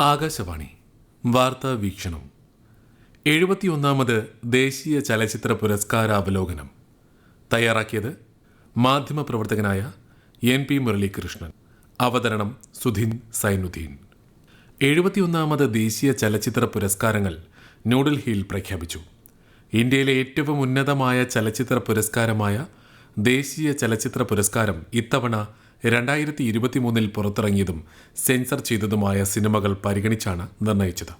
ആകാശവാണി. വാർത്താ വീക്ഷണം. എഴുപത്തിയൊന്നാമത് ദേശീയ ചലച്ചിത്ര പുരസ്കാരാവലോകനം. തയ്യാറാക്കിയത് മാധ്യമപ്രവർത്തകനായ എൻ പി മുരളീകൃഷ്ണൻ. അവതരണം സുധിൻ സൈനുദ്ദീൻ. എഴുപത്തിയൊന്നാമത് ദേശീയ ചലച്ചിത്ര പുരസ്കാരങ്ങൾ ന്യൂഡൽഹിയിൽ പ്രഖ്യാപിച്ചു. ഇന്ത്യയിലെ ഏറ്റവും ഉന്നതമായ ചലച്ചിത്ര പുരസ്കാരമായ ദേശീയ ചലച്ചിത്ര പുരസ്കാരം ഇത്തവണ രണ്ടായിരത്തി ഇരുപത്തിമൂന്നിൽ പുറത്തിറങ്ങിയതും സെൻസർ ചെയ്തതുമായ സിനിമകൾ പരിഗണിച്ചാണ് നിർണയിച്ചത്.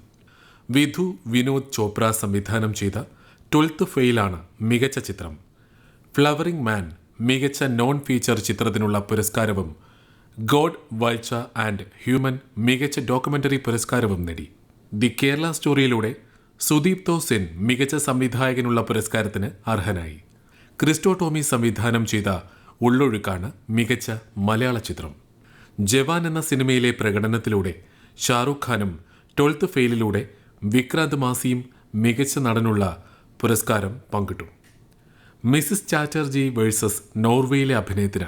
വിധു വിനോദ് ചോപ്ര സംവിധാനം ചെയ്ത ട്വൽത്ത് ഫെയിലാണ് മികച്ച ചിത്രം. ഫ്ലവറിംഗ് മാൻ മികച്ച നോൺ ഫീച്ചർ ചിത്രത്തിനുള്ള പുരസ്കാരവും ഗോഡ് വൾച്ച ആൻഡ് ഹ്യൂമൻ മികച്ച ഡോക്യുമെന്ററി പുരസ്കാരവും നേടി. ദി കേരള സ്റ്റോറിയിലൂടെ സുദീപ് തോ സെൻ മികച്ച സംവിധായകനുള്ള പുരസ്കാരത്തിന് അർഹനായി. ക്രിസ്റ്റോ ടോമി സംവിധാനം ചെയ്ത ഉള്ളൊഴുക്കാണ് മികച്ച മലയാള ചിത്രം. ജവാൻ എന്ന സിനിമയിലെ പ്രകടനത്തിലൂടെ ഷാറുഖ് ഖാനും ട്വൽത്ത് ഫെയിലിലൂടെ വിക്രാന്ത് മാസിയും മികച്ച നടനുള്ള പുരസ്കാരം പങ്കിട്ടു. മിസിസ് ചാറ്റർജി വേഴ്സസ് നോർവേയിലെ അഭിനയത്തിന്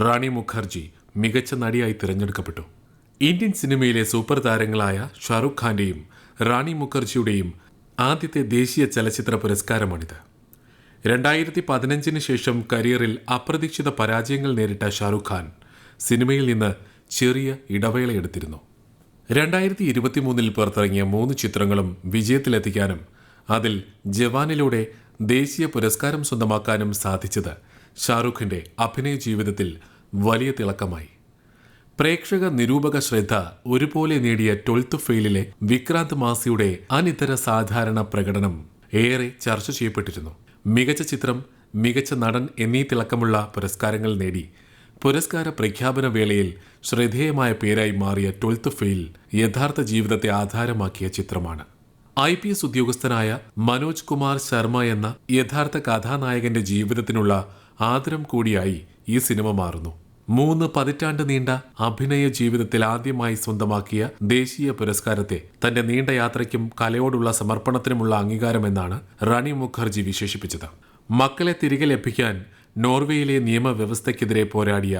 റാണി മുഖർജി മികച്ച നടിയായി തിരഞ്ഞെടുക്കപ്പെട്ടു. ഇന്ത്യൻ സിനിമയിലെ സൂപ്പർ താരങ്ങളായ ഷാറുഖ് ഖാന്റെയും റാണി മുഖർജിയുടെയും ആദ്യത്തെ ദേശീയ ചലച്ചിത്ര പുരസ്കാരമാണിത്. രണ്ടായിരത്തി പതിനഞ്ചിന് ശേഷം കരിയറിൽ അപ്രതീക്ഷിത പരാജയങ്ങൾ നേരിട്ട ഷാറുഖ് ഖാൻ സിനിമയിൽ നിന്ന് ചെറിയ ഇടവേളയെടുത്തിരുന്നു രണ്ടായിരത്തി ഇരുപത്തിമൂന്നിൽ പുറത്തിറങ്ങിയ മൂന്ന് ചിത്രങ്ങളും വിജയത്തിലെത്തിക്കാനും അതിൽ ജവാനിലൂടെ ദേശീയ പുരസ്കാരം സ്വന്തമാക്കാനും സാധിച്ചത് ഷാറുഖിന്റെ അഭിനയ ജീവിതത്തിൽ വലിയ തിളക്കമായി. പ്രേക്ഷക നിരൂപക ശ്രദ്ധ ഒരുപോലെ നേടിയ ട്വൽത്ത് ഫെയിലിലെ വിക്രാന്ത് മാസിയുടെ അനിതര സാധാരണ പ്രകടനം ഏറെ ചർച്ച ചെയ്യപ്പെട്ടിരുന്നു. മികച്ച ചിത്രം മികച്ച നടൻ എന്നീ തിളക്കമുള്ള പുരസ്കാരങ്ങൾ നേടി. പുരസ്കാര പ്രഖ്യാപന വേളയിൽ ശ്രദ്ധേയമായ പേരായി മാറിയ ട്വൽത്ത് ഫെയിൽ യഥാർത്ഥ ജീവിതത്തെ ആധാരമാക്കിയ ചിത്രമാണ്. ഐ പി എസ് ഉദ്യോഗസ്ഥനായ മനോജ് കുമാർ ശർമ്മ എന്ന യഥാർത്ഥ കഥാനായകന്റെ ജീവിതത്തിനുള്ള ആദരം കൂടിയായി ഈ സിനിമ മാറുന്നു. മൂന്ന് പതിറ്റാണ്ട് നീണ്ട അഭിനയ ജീവിതത്തിൽ ആദ്യമായി സ്വന്തമാക്കിയ ദേശീയ പുരസ്കാരത്തെ തന്റെ നീണ്ട യാത്രയ്ക്കും കലയോടുള്ള സമർപ്പണത്തിനുമുള്ള അംഗീകാരമെന്നാണ് റാണി മുഖർജി വിശേഷിപ്പിച്ചത്. മക്കളെ തിരികെ ലഭിക്കാൻ നോർവേയിലെ നിയമവ്യവസ്ഥയ്ക്കെതിരെ പോരാടിയ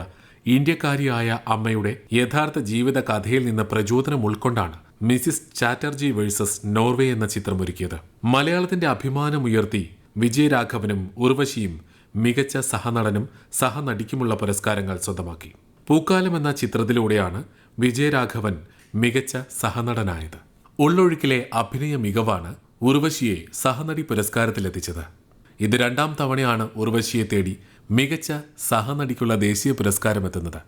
ഇന്ത്യക്കാരിയായ അമ്മയുടെ യഥാർത്ഥ ജീവിത കഥയിൽ നിന്ന് പ്രചോദനം ഉൾക്കൊണ്ടാണ് മിസിസ് ചാറ്റർജി വേഴ്സസ് നോർവേ എന്ന ചിത്രം ഒരുക്കിയത് മലയാളത്തിന്റെ അഭിമാനമുയർത്തി വിജയരാഘവനും ഉർവശിയും മികച്ച സഹനടനും സഹനടിക്കുമുള്ള പുരസ്കാരങ്ങൾ സ്വന്തമാക്കി. പൂക്കാലം എന്ന ചിത്രത്തിലൂടെയാണ് വിജയരാഘവൻ മികച്ച സഹനടനായത്. ഉള്ളൊഴുക്കിലെ അഭിനയ മികവാണ് ഉർവശിയെ സഹനടി പുരസ്കാരത്തിലെത്തിച്ചത്. ഇത് രണ്ടാം തവണയാണ് ഉർവശിയെ തേടി മികച്ച സഹനടിക്കുള്ള ദേശീയ പുരസ്കാരം എത്തുന്നത്.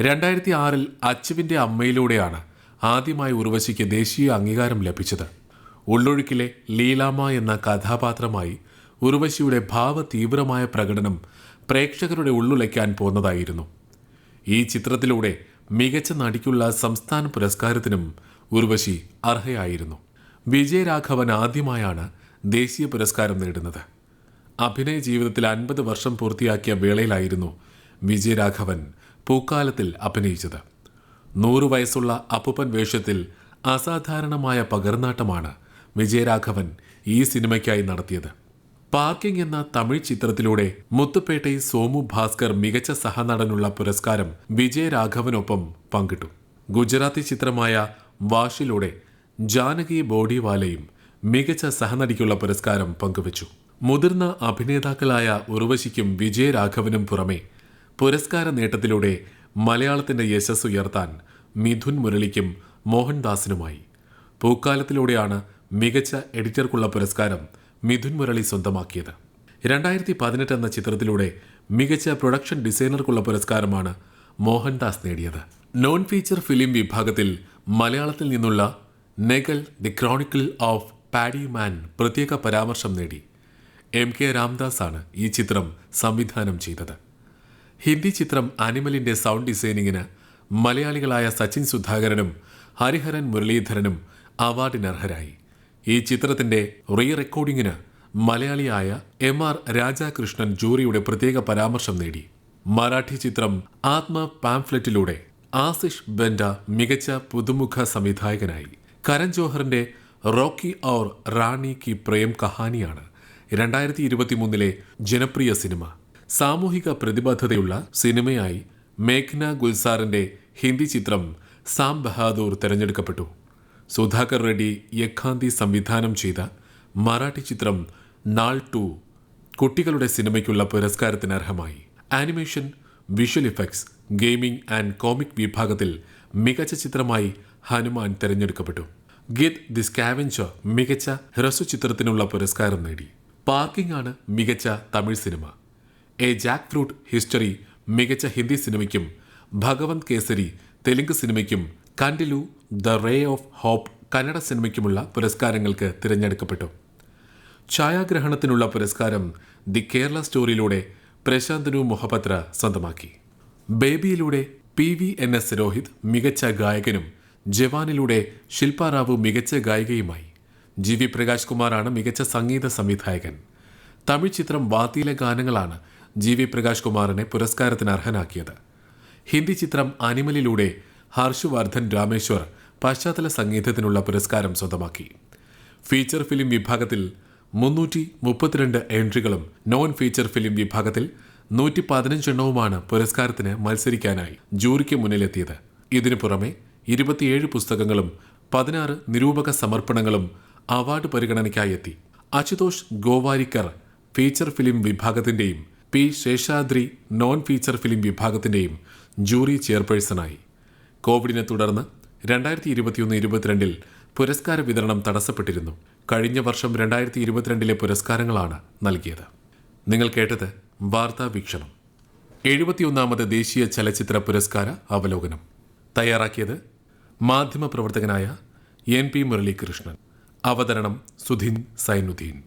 രണ്ടായിരത്തി ആറിൽ അച്ചുവിന്റെ അമ്മയിലൂടെയാണ് ആദ്യമായി ഉർവശിക്ക് ദേശീയ അംഗീകാരം ലഭിച്ചത്. ഉള്ളൊഴുക്കിലെ ലീലാമ എന്ന കഥാപാത്രമായി ഉർവശിയുടെ ഭാവതീവ്രമായ പ്രകടനം പ്രേക്ഷകരുടെ ഉള്ളുലയ്ക്കാൻ പോന്നതായിരുന്നു. ഈ ചിത്രത്തിലൂടെ മികച്ച നടിക്കുള്ള സംസ്ഥാന പുരസ്കാരത്തിനും ഉർവശി അർഹയായിരുന്നു. വിജയരാഘവൻ ആദ്യമായാണ് ദേശീയ പുരസ്കാരം നേടുന്നത്. അഭിനയ ജീവിതത്തിൽ അൻപത് വർഷം പൂർത്തിയാക്കിയ വേളയിലായിരുന്നു വിജയരാഘവൻ പൂക്കാലത്തിൽ അഭിനയിച്ചത്. നൂറു വയസ്സുള്ള അപ്പുപ്പൻ വേഷത്തിൽ അസാധാരണമായ പകർന്നാട്ടമാണ് വിജയരാഘവൻ ഈ സിനിമയ്ക്കായി നടത്തിയത്. പാർക്കിംഗ് എന്ന തമിഴ് ചിത്രത്തിലൂടെ മുത്തുപേട്ടൈ സോമു ഭാസ്കർ മികച്ച സഹനടനുള്ള പുരസ്കാരം വിജയരാഘവനൊപ്പം പങ്കിട്ടു. ഗുജറാത്തി ചിത്രമായ വാഷിലൂടെ ജാനകി ബോഡിവാലയും മികച്ച സഹനടിക്കുള്ള പുരസ്കാരം പങ്കുവച്ചു. മുതിർന്ന അഭിനേതാക്കളായ ഉർവശിക്കും വിജയരാഘവനും പുറമെ പുരസ്കാര നേട്ടത്തിലൂടെ മലയാളത്തിന്റെ യശസ് ഉയർത്താൻ മിഥുൻ മുരളിക്കും മോഹൻദാസിനുമായി. പൂക്കാലത്തിലൂടെയാണ് മികച്ച എഡിറ്റർക്കുള്ള പുരസ്കാരം മിഥുൻ മുരളി സ്വന്തമാക്കിയത്. രണ്ടായിരത്തി പതിനെട്ട് എന്ന ചിത്രത്തിലൂടെ മികച്ച പ്രൊഡക്ഷൻ ഡിസൈനർക്കുള്ള പുരസ്കാരമാണ് മോഹൻദാസ് നേടിയത്. നോൺ ഫീച്ചർ ഫിലിം വിഭാഗത്തിൽ മലയാളത്തിൽ നിന്നുള്ള Neghal the chronicle of paddy man പ്രത്യേക പരാമർശം നേടി. എം കെ രാംദാസ് ആണ് ഈ ചിത്രം സംവിധാനം ചെയ്തത്. ഹിന്ദി ചിത്രം അനിമലിന്റെ സൗണ്ട് ഡിസൈനിങ്ങിന് മലയാളികളായ സച്ചിൻ സുധാകരനും ഹരിഹരൻ മുരളീധരനും അവാർഡിനർഹരായി. ഈ ചിത്രത്തിന്റെ റീ റെക്കോർഡിങ്ങിന് മലയാളിയായ എം ആർ രാജാകൃഷ്ണൻ ജൂറിയുടെ പ്രത്യേക പരാമർശം നേടി. മറാഠി ചിത്രം ആത്മ പാംഫ്ലെറ്റിലൂടെ ആസിഷ് ബെൻഡ മികച്ച പുതുമുഖ സംവിധായകനായി. കരൺ ജോഹറിന്റെ റോക്കി ഔർ റാണി കി പ്രേം കഹാനിയാണ് രണ്ടായിരത്തി ഇരുപത്തിമൂന്നിലെ ജനപ്രിയ സിനിമ. സാമൂഹിക പ്രതിബദ്ധതയുള്ള സിനിമയായി മേഘ്ന ഗുൽസാറിന്റെ ഹിന്ദി ചിത്രം സാം ബഹാദൂർ തെരഞ്ഞെടുക്കപ്പെട്ടു. സുധാകർ റെഡ്ഡി യഖാന്തി സംവിധാനം ചെയ്ത മറാഠി ചിത്രം നാൾ ടു കുട്ടികളുടെ സിനിമയ്ക്കുള്ള പുരസ്കാരത്തിന് അർഹമായി. Animation visual effects gaming and comic വിഭാഗത്തിൽ മികച്ച ചിത്രമായി ഹനുമാൻ തിരഞ്ഞെടുക്കപ്പെട്ടു. ഗിത് ദി സ്കാവെഞ്ചർ മികച്ച ഹ്രസ്വ ചിത്രത്തിനുള്ള പുരസ്കാരം നേടി. പാർക്കിംഗ് ആണ് മികച്ച തമിഴ് സിനിമ. എ ജാക്ക് ഫ്രൂട്ട് ഹിസ്റ്ററി മികച്ച ഹിന്ദി സിനിമയ്ക്കും Bhagavanth Kesari Telugu സിനിമയ്ക്കും Kandeelu the ray of hope Kannada സിനിമയ്ക്കുമുള്ള പുരസ്കാരങ്ങൾക്ക് തിരഞ്ഞെടുക്കപ്പെട്ടു. ഛായാഗ്രഹണത്തിനുള്ള പുരസ്കാരം ദി കേരള സ്റ്റോറിയിലൂടെ പ്രശാന്തനു മൊഹപത്ര സ്വന്തമാക്കി. ബേബിയിലൂടെ P V N S Rohit മികച്ച ഗായകനും ജവാനിലൂടെ ശില്പാറാവു മികച്ച ഗായികയുമായി. ജി വി പ്രകാശ് കുമാറാണ് മികച്ച സംഗീത സംവിധായകൻ. തമിഴ് ചിത്രം വാത്തിയിലെ ഗാനങ്ങളാണ് ജി വി പ്രകാശ് കുമാറിനെ പുരസ്കാരത്തിന് അർഹനാക്കിയത്. ഹിന്ദി ചിത്രം അനിമലിലൂടെ ഹർഷവർദ്ധൻ രാമേശ്വർ പശ്ചാത്തല സംഗീതത്തിനുള്ള പുരസ്കാരം സ്വന്തമാക്കി. ഫീച്ചർ ഫിലിം വിഭാഗത്തിൽ മുന്നൂറ്റി മുപ്പത്തിരണ്ട് എൻട്രികളും നോൺ ഫീച്ചർ ഫിലിം വിഭാഗത്തിൽ നൂറ്റി പതിനഞ്ചെണ്ണവുമാണ് പുരസ്കാരത്തിന് മത്സരിക്കാനായി ജൂറിക്ക് മുന്നിലെത്തിയത്. ഇതിനു പുറമെ ഇരുപത്തിയേഴ് പുസ്തകങ്ങളും പതിനാറ് നിരൂപക സമർപ്പണങ്ങളും അവാർഡ് പരിഗണനയ്ക്കായി എത്തി Ashutosh Gowariker feature film വിഭാഗത്തിന്റെയും P Seshadri non feature film വിഭാഗത്തിന്റെയും jury ചെയർപേഴ്സണായി. കോവിഡിനെ തുടർന്ന് രണ്ടായിരത്തി ഇരുപത്തിയൊന്ന് ഇരുപത്തിരണ്ടിൽ പുരസ്കാര വിതരണം തടസ്സപ്പെട്ടിരുന്നു. കഴിഞ്ഞ വർഷം രണ്ടായിരത്തി ഇരുപത്തിരണ്ടിലെ പുരസ്കാരങ്ങളാണ് നൽകിയത്. നിങ്ങൾ കേട്ടത് വാർത്താ വീക്ഷണം. എഴുപത്തിയൊന്നാമത് ദേശീയ ചലച്ചിത്ര പുരസ്കാര അവലോകനം. തയ്യാറാക്കിയത് മാധ്യമപ്രവർത്തകനായ എൻ പി മുരളീകൃഷ്ണൻ. അവതരണം സുധിൻ സൈനുദ്ദീൻ.